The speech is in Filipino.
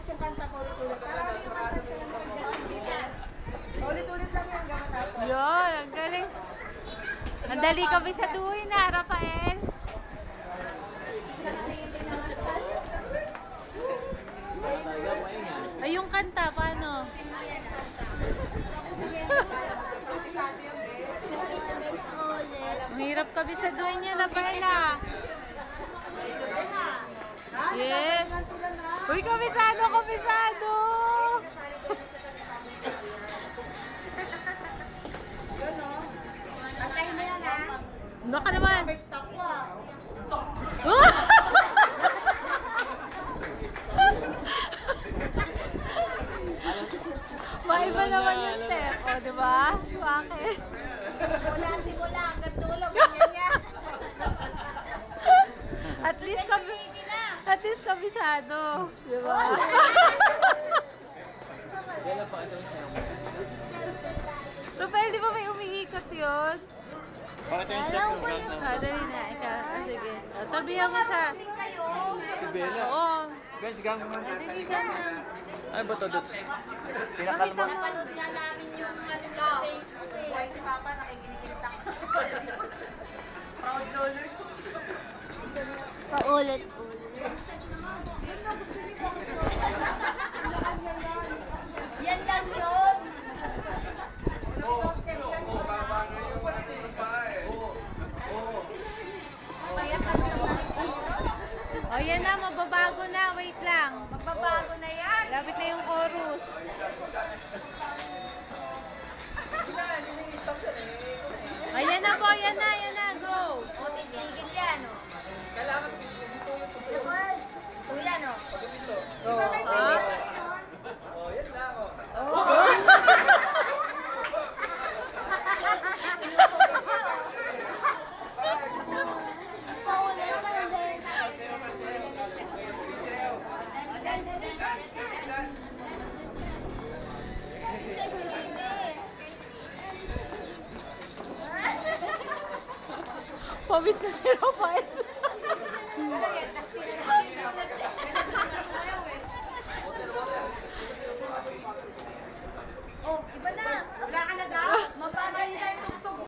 Tapos yung kanta ko ulit-ulit. Parang yung kanta sila ng Ulit-ulit lang yung gama natin. Yun, ang galing. Ang dali kami sa duwi na, Rafael. Ay, yung kanta, paano? Mahirap kami sa duwi niya, Rafael ah. Uy, komisado, komisado! Antayin mo yan ha. Naka naman. May stock ko ah. Maiba naman yung step, o, di ba? Bakit? Wala simula. Nagtulog. Ganyan least kabisado, di ba? Rafael, di ba may umiikot yun? Bakit yung step ng vlog na? Ah, dali na, ikaw. Ah, sige. O, tabihan mo siya. Si Bella. Oo. Sigang mo. Dali ka na. Ano ba to, Dots? Pinakalma. Napanood nga namin yung ano Facebook eh. Ay, si Papa nakikinikita. Proud loner. Paulit. O, yan na, mababago na. Wait lang. Magbabago na yan. Lapit na yung chorus. Pobreza zero vai. Oh,